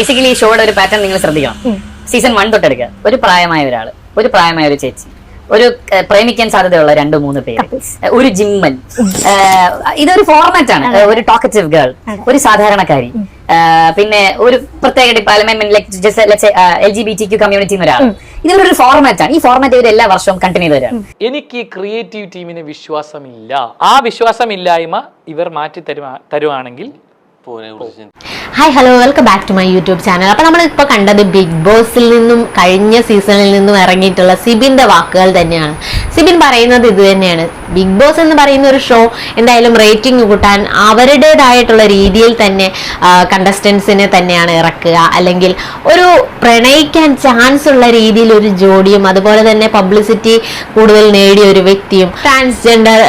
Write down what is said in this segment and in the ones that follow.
Basically ഈ ഷോയുടെ ഒരു പാറ്റേൺ നിങ്ങൾ ശ്രദ്ധിക്കണം. സീസൺ വൺ തൊട്ടെടുക്കുക ഒരു പ്രായമായ ഒരാൾ ഒരു പ്രായമായ ഒരു ചേച്ചി ഒരു പ്രേമിക്കാൻ സാധ്യതയുള്ള രണ്ട് മൂന്ന് പേര് ഒരു ജിമ്മൻ ഇതൊരു ഫോർമാറ്റ് ആണ്. ഒരു ടോക്കറ്റീവ് ഗേൾ ഒരു സാധാരണക്കാരി പിന്നെ ഒരു പ്രത്യേക department L G B T Q community ഒരാൾ ഇതിലൊരു ഫോർമാറ്റ് ആണ്. ഈ ഫോർമാറ്റ് ഇവർ എല്ലാ വർഷവും കണ്ടിന്യൂ ചെയ്ത് എനിക്ക് ഈ ക്രിയേറ്റീവ് ടീമിന് വിശ്വാസമില്ല. ആ വിശ്വാസമില്ലായ്മ ഇവർ മാറ്റി തരുവാ തരുവാണെങ്കിൽ hi hello welcome back to my YouTube channel അപ്പോൾ നമ്മൾ ഇപ്പോൾ കണ്ടത് ബിഗ് ബോസിൽ നിന്നും കഴിഞ്ഞ സീസണിൽ നിന്നും ഇറങ്ങിയിട്ടുള്ള സിബിന്റെ വാക്കുകൾ തന്നെയാണ്. സിബിൻ പറയുന്നത് ഇത് തന്നെയാണ്. ബിഗ് ബോസ് എന്ന് പറയുന്ന ഒരു ഷോ എന്തായാലും റേറ്റിംഗ് കൂട്ടാൻ അവരുടേതായിട്ടുള്ള രീതിയിൽ തന്നെ കണ്ടസ്റ്റൻസിനെ തന്നെയാണ് ഇറക്കുക. അല്ലെങ്കിൽ ഒരു പ്രണയിക്കാൻ ചാൻസ് ഉള്ള രീതിയിൽ ഒരു ജോഡിയും അതുപോലെ തന്നെ പബ്ലിസിറ്റി കൂടുതൽ നേടിയ ഒരു വ്യക്തിയും ട്രാൻസ്ജെൻഡർ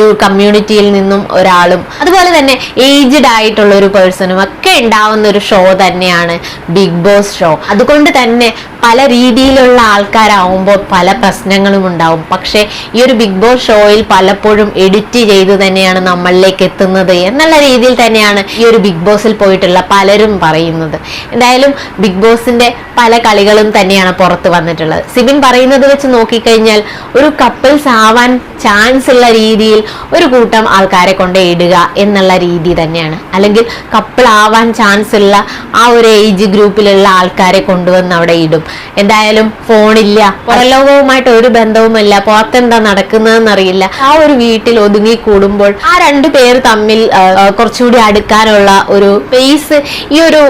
യു കമ്മ്യൂണിറ്റിയിൽ നിന്നും ഒരാളും അതുപോലെ തന്നെ ഏജ്ഡ് ആയിട്ടുള്ള ഒരു പേഴ്സണും ഉണ്ടാവുന്ന ഒരു ഷോ തന്നെയാണ് ബിഗ് ബോസ് ഷോ അതുകൊണ്ട് തന്നെ പല രീതിയിലുള്ള ആൾക്കാരാവുമ്പോൾ പല പ്രശ്നങ്ങളും ഉണ്ടാവും. പക്ഷേ ഈ ഒരു ബിഗ് ബോസ് ഷോയിൽ പലപ്പോഴും എഡിറ്റ് ചെയ്ത് തന്നെയാണ് നമ്മളിലേക്ക് എത്തുന്നത് എന്നുള്ള രീതിയിൽ തന്നെയാണ് ഈ ഒരു ബിഗ് ബോസിൽ പോയിട്ടുള്ള പലരും പറയുന്നത്. എന്തായാലും ബിഗ് ബോസിന്റെ പല കളികളും തന്നെയാണ് പുറത്ത് വന്നിട്ടുള്ളത്. സിബിൻ പറയുന്നത് വെച്ച് നോക്കിക്കഴിഞ്ഞാൽ ഒരു കപ്പിൾസ് ആവാൻ ചാൻസ് ഉള്ള രീതിയിൽ ഒരു കൂട്ടം ആൾക്കാരെ കൊണ്ട് ഇടുക എന്നുള്ള രീതി തന്നെയാണ്. അല്ലെങ്കിൽ കപ്പിൾ ആവാൻ ചാൻസ് ഉള്ള ആ ഒരു ഏജ് ഗ്രൂപ്പിലുള്ള ആൾക്കാരെ കൊണ്ടുവന്ന് അവിടെ ഇടും. എന്തായാലും ഫോണില്ല. പുറലോകവുമായിട്ട് ഒരു ബന്ധവുമില്ല. പുറത്തെന്താ നടക്കുന്നതെന്ന് അറിയില്ല ആ ഒരു വീട്ടിൽ ഒതുങ്ങി കൂടുമ്പോൾ ആ രണ്ടു പേർ തമ്മിൽ കുറച്ചുകൂടി അടുക്കാനുള്ള ഒരു പേസ് ഈ ഒരു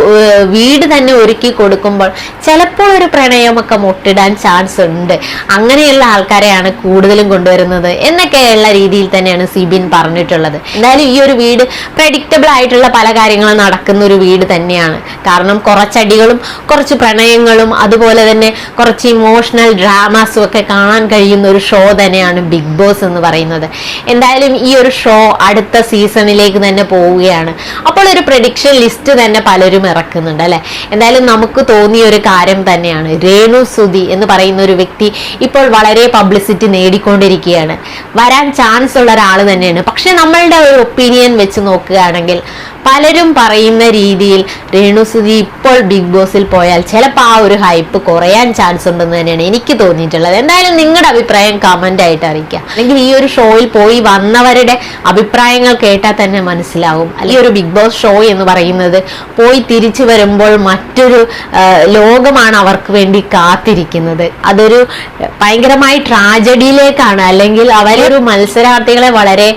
വീട് തന്നെ ഒരുക്കി കൊടുക്കുമ്പോൾ ചിലപ്പോൾ ഒരു പ്രണയമൊക്കെ മുട്ടിടാൻ ചാൻസ് ഉണ്ട്. അങ്ങനെയുള്ള ആൾക്കാരെയാണ് കൂടുതലും കൊണ്ടുവരുന്നത് എന്നൊക്കെയുള്ള രീതിയിൽ തന്നെയാണ് സിബിൻ പറഞ്ഞിട്ടുള്ളത്. എന്തായാലും ഈ ഒരു വീട് പ്രഡിക്റ്റബിൾ ആയിട്ടുള്ള പല കാര്യങ്ങളും നടക്കുന്ന ഒരു വീട് തന്നെയാണ്. കാരണം കുറച്ചടികളും കുറച്ച് പ്രണയങ്ങളും അതുപോലെ തന്നെ കുറച്ച് ഇമോഷണൽ ഡ്രാമാസും ഒക്കെ കാണാൻ കഴിയുന്ന ഒരു ഷോ തന്നെയാണ് ബിഗ് ബോസ് എന്ന് പറയുന്നത്. എന്തായാലും ഈ ഒരു ഷോ അടുത്ത സീസണിലേക്ക് തന്നെ പോവുകയാണ്. അപ്പോൾ ഒരു പ്രഡിക്ഷൻ ലിസ്റ്റ് തന്നെ പലരും ഇറക്കുന്നുണ്ട് അല്ലെ? എന്തായാലും നമുക്ക് തോന്നിയ ഒരു കാര്യം തന്നെയാണ്. രേണു സുധി എന്ന് പറയുന്ന ഒരു വ്യക്തി ഇപ്പോൾ വളരെ പബ്ലിസിറ്റി നേടിക്കൊണ്ടിരിക്കുകയാണ്. വരാൻ ചാൻസ് ഉള്ള ഒരാൾ തന്നെയാണ്. പക്ഷെ നമ്മളുടെ ഒരു ഒപ്പീനിയൻ വെച്ച് നോക്കുകയാണെങ്കിൽ പലരും പറയുന്ന രീതിയിൽ രേണുസുതി ഇപ്പോൾ ബിഗ് ബോസിൽ പോയാൽ ചിലപ്പോൾ ആ ഒരു ഹൈപ്പ് കുറയാൻ ചാൻസ് ഉണ്ടെന്ന് തന്നെയാണ് എനിക്ക് തോന്നിയിട്ടുള്ളത്. എന്തായാലും നിങ്ങളുടെ അഭിപ്രായം കമന്റ് ആയിട്ട് അറിയിക്കുക. അല്ലെങ്കിൽ ഈ ഒരു ഷോയിൽ പോയി വന്നവരുടെ അഭിപ്രായങ്ങൾ കേട്ടാൽ തന്നെ മനസ്സിലാവും. അല്ലെങ്കിൽ ഒരു ബിഗ് ബോസ് ഷോ എന്ന് പറയുന്നത് പോയി തിരിച്ചു വരുമ്പോൾ മറ്റൊരു ലോകമാണ് അവർക്ക് വേണ്ടി കാത്തിരിക്കുന്നത്. അതൊരു ഭയങ്കരമായി ട്രാജഡിയിലേക്കാണ് അല്ലെങ്കിൽ അവരൊരു മത്സരാർത്ഥികളെ വളരെ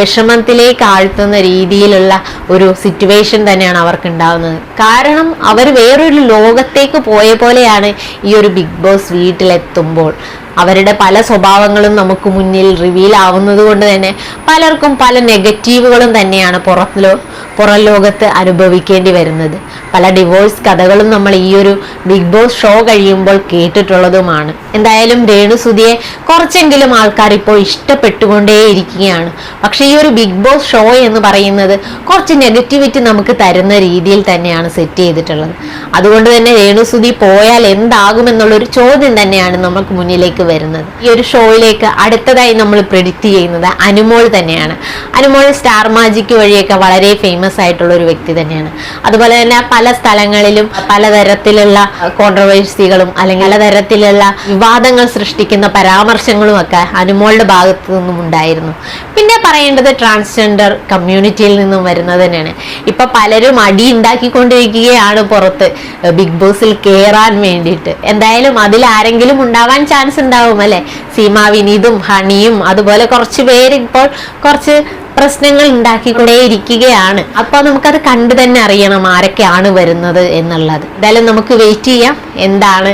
വിഷമത്തിലേക്ക് ആഴ്ത്തുന്ന രീതിയിലുള്ള ഒരു സിറ്റുവേഷൻ തന്നെയാണ് അവർക്ക് ഉണ്ടാവുന്നത് കാരണം അവർ വേറൊരു ലോകത്തേക്ക് പോയ പോലെയാണ് ഈ ഒരു ബിഗ് ബോസ് വീട്ടിലെത്തുമ്പോൾ. അവരുടെ പല സ്വഭാവങ്ങളും നമുക്ക് മുന്നിൽ റിവീൽ ആവുന്നത് കൊണ്ട് തന്നെ പലർക്കും പല നെഗറ്റീവുകളും തന്നെയാണ് പുറത്തിലോ പുറം ലോകത്ത് അനുഭവിക്കേണ്ടി വരുന്നത്. പല ഡിവോഴ്സ് കഥകളും നമ്മൾ ഈ ഒരു ബിഗ് ബോസ് ഷോ കഴിയുമ്പോൾ കേട്ടിട്ടുള്ളതുമാണ്. എന്തായാലും രേണുസുതിയെ കുറച്ചെങ്കിലും ആൾക്കാർ ഇപ്പോൾ ഇഷ്ടപ്പെട്ടുകൊണ്ടേയിരിക്കുകയാണ്. പക്ഷേ ഈ ഒരു ബിഗ് ബോസ് ഷോ എന്ന് പറയുന്നത് കുറച്ച് നെഗറ്റിവിറ്റി നമുക്ക് തരുന്ന രീതിയിൽ തന്നെയാണ് സെറ്റ് ചെയ്തിട്ടുള്ളത്. അതുകൊണ്ട് തന്നെ രേണുസുതി പോയാൽ എന്താകുമെന്നുള്ളൊരു ചോദ്യം തന്നെയാണ് നമുക്ക് മുന്നിലേക്ക് വരുന്നത്. ഈ ഒരു ഷോയിലേക്ക് അടുത്തതായി നമ്മൾ പ്രെഡിക്റ്റ് ചെയ്യുന്നത് അനുമോൾ തന്നെയാണ്. അനുമോൾ സ്റ്റാർ മാജിക് വഴിയൊക്കെ വളരെ ഫേമസ് ആയിട്ടുള്ള ഒരു വ്യക്തി തന്നെയാണ്. അതുപോലെ തന്നെ പല സ്ഥലങ്ങളിലും പലതരത്തിലുള്ള കോൺട്രവേഴ്സികളും അല്ലെങ്കിൽ പലതരത്തിലുള്ള വിവാദങ്ങൾ സൃഷ്ടിക്കുന്ന പരാമർശങ്ങളും ഒക്കെ അനുമോളുടെ ഭാഗത്തു നിന്നും ഉണ്ടായിരുന്നു. പിന്നെ പറയേണ്ടത് ട്രാൻസ്ജെൻഡർ കമ്മ്യൂണിറ്റിയിൽ നിന്നും വരുന്നത് തന്നെയാണ്. ഇപ്പൊ പലരും അടി ഉണ്ടാക്കിക്കൊണ്ടിരിക്കുകയാണ് പുറത്ത്. ബിഗ് ബോസിൽ കയറാൻ വേണ്ടിയിട്ട്. എന്തായാലും അതിൽ ആരെങ്കിലും ഉണ്ടാവാൻ ചാൻസ് ഉണ്ടാവും അല്ലെ? സീമ വിനീതും ഹണിയും അതുപോലെ കുറച്ച് പേര് ഇപ്പോൾ കുറച്ച് പ്രശ്നങ്ങൾ ഉണ്ടാക്കിക്കൊണ്ടേയിരിക്കുകയാണ്. അപ്പൊ നമുക്കത് കണ്ടു തന്നെ അറിയണം ആരൊക്കെയാണ് വരുന്നത് എന്നുള്ളത്. എന്തായാലും നമുക്ക് വെയിറ്റ് ചെയ്യാം. എന്താണ്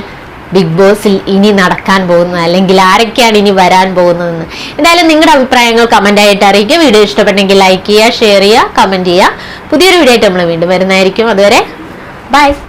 ബിഗ് ബോസിൽ ഇനി നടക്കാൻ പോകുന്നത്? അല്ലെങ്കിൽ ആരൊക്കെയാണ് ഇനി വരാൻ പോകുന്നതെന്ന്? എന്തായാലും നിങ്ങളുടെ അഭിപ്രായങ്ങൾ കമന്റ് ആയിട്ട് അറിയിക്കുക. വീഡിയോ ഇഷ്ടപ്പെട്ടെങ്കിൽ ലൈക്ക് ചെയ്യുക ഷെയർ ചെയ്യുക കമന്റ് ചെയ്യുക. പുതിയൊരു വീഡിയോ ആയിട്ട് നമ്മൾ വീണ്ടും വരുന്നതായിരിക്കും. അതുവരെ ബൈ